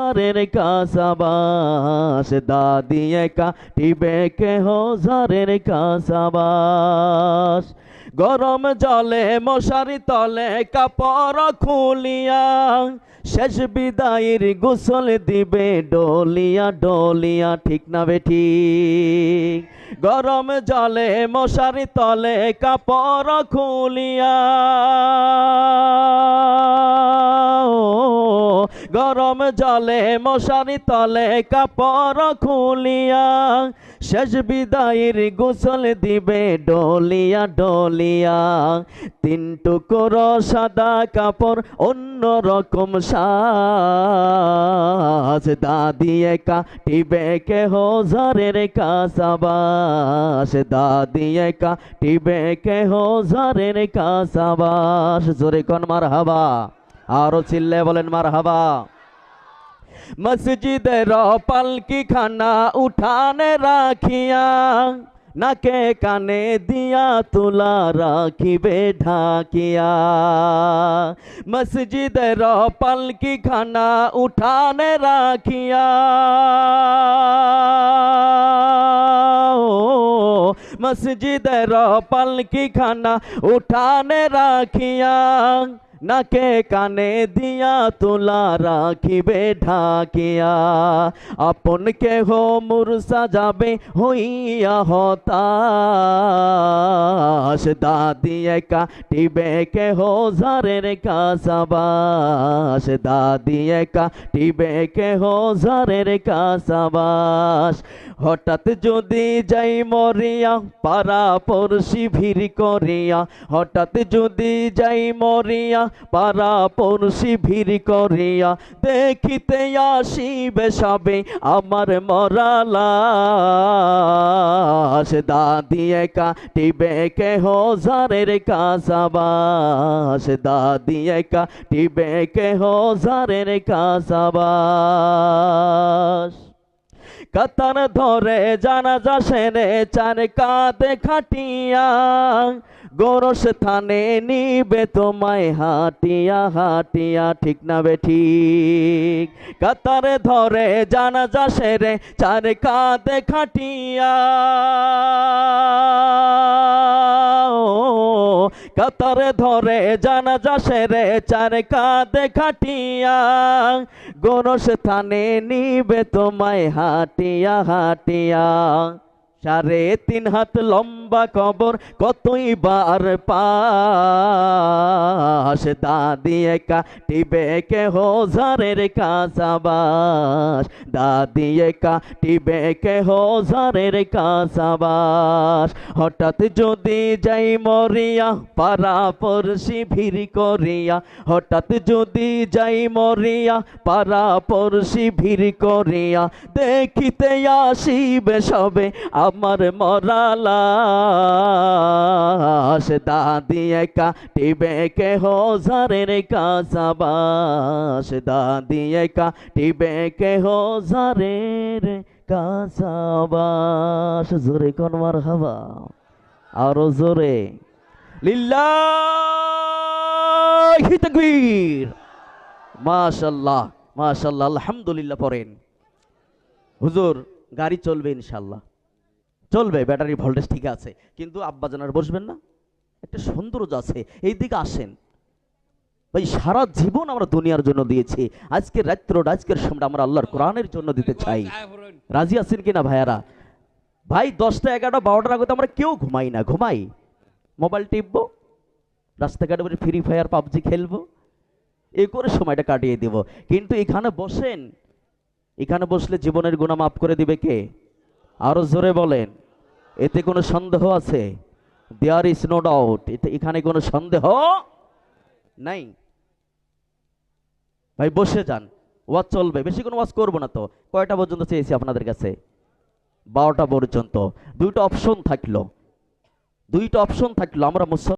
ঝারের কাসাবাস দাদি একা টিবে কেহ ঝারের কাসাবাস গরম জলে মশারি তলে কাপড় খুলিয়া, শেষ বিদায়ের গোসল দিবে ডলিয়া ডলিয়া, ঠিক না বেঠি গরম জলে মশারি তলে কাপড় খুলিয়া গরম জলে, মশারি তলে, কাপড় খুলিয়া শেষ বিদায়ের গোসল দিবে ডলিয়া ডলিয়া। তিন টুকরো সাদা কাপড়, অন্য রকম সাজ। দাদি একা টিবে কে হোজারের কাসাবাস দাদি একা টিবে কে হোজারের কাসাবাস জোরে কোন মার হাবা আরও চিল্লে বলেন মার হাবা মসজিদের পালকি খানা উঠানে রাখিয়া, নাকে কানে দিয়া তুলা রাখিবে ঢাকিয়া। মসজিদের পালকি খানা উঠানে রাখিয়া মসজিদের পালকি খানা উঠানে রাখিয়া নাকে কানে দিয়া তোলা রাখিবে ঢাকিয়া। আপন কেহ মুরসা যাবে হইয়া হতাশ। দাদি একা টিবে কেহ ঝারের কাসাবাস দাদি একা টিবে কেহ ঝারের কাসাবাস হঠাৎ যদি যাই মরিয়া পারা পড়শি ভিড় করিয়া। হঠাৎ যদি যাই মরিয়া পারা পড়শি ভিড় করিয়া দেখিতে আসিবে সবে আমার মরালাস দাদি একা টিবে কে হোজারের কাসাবাস দাদি একা টিবে কে হোজারের কাসাবাস কাতার ধরে জানাজা সেরে চার কাঁধে খাটিয়া, গোরস থানে নিবে তোমায় হাটিয়া হাটিয়া, ঠিক না বে ঠিক? কাতারে ধরে জানাজা সেরে চার কাঁধে খাটিয়া কাতারে ধরে জানাজা সেরে চার কাঁধে খাটিয়া গোরস থানে নিবে তোমায় হাটিয়া হাটিয়া। সাড়ে তিন হাত লম্বা কবর কতই বার পাশ। দাদি একা টিবে কে হোজারের কাসাবাস দাদি একা টিবে কে হোজারের কাসাবাস হঠাৎ যদি যাই মরিয়া পারা পড়শি ভিড় করিয়া। হঠাৎ যদি যাই মরিয়া পারা পড়শি ভিড় করিয়া। দেখিতে আসিবে সবে আমার মরালাস দাদি একা টিবে কে হোজারের কাসাবাস দাদি একা টিবে কে হোজারের কাসাবাস জোরে কোন মার হাবা আরও জোরে। লিল্লাহি তাকবীর। মাশাল্লাহ মাশাল্লাহ, আলহামদুলিল্লাহ পড়েন। হুজুর, গাড়ি চলবে ইনশাল্লাহ। চলবে ব্যাটারি ভোল্টেজ ঠিক আছে, কিন্তু আব্বা জানার বসবেন না। একটা সৌন্দর্য আছে এই দিকে আসেন। ভাই, সারা জীবন আমরা দুনিয়ার জন্য দিয়েছি। আজকের রাত্রটা, আজকের সময়টা আমরা আল্লাহর কোরআনের জন্য দিতে চাই। রাজি আছেন কিনা ভাইয়ারা? ভাই, দশটা, এগারোটা, বারোটার আগে আমরা কেউ ঘুমাই না, ঘুমাই। মোবাইল টিপবো, রাস্তাঘাটে বসে ফ্রি ফায়ার পাবজি খেলব, এ করে সময়টা কাটিয়ে দেব। কিন্তু এখানে বসেন, এখানে বসলে জীবনের গুণা মাফ করে দিবে কে? আরও জোরে বলেন। এতে কোনো সন্দেহ আছে? দেয়ার ইজ নো ডাউট এতে এখানে কোনো সন্দেহ নাই। ভাই, বসে যান। ওয়াজ চলবে। বেশি কোনো ওয়াজ করব না তো। কয়টা পর্যন্ত চেয়েছি আপনাদের কাছে? বারোটা পর্যন্ত। দুইটা অপশন থাকল। দুইটা অপশন থাকল। আমরা মুসল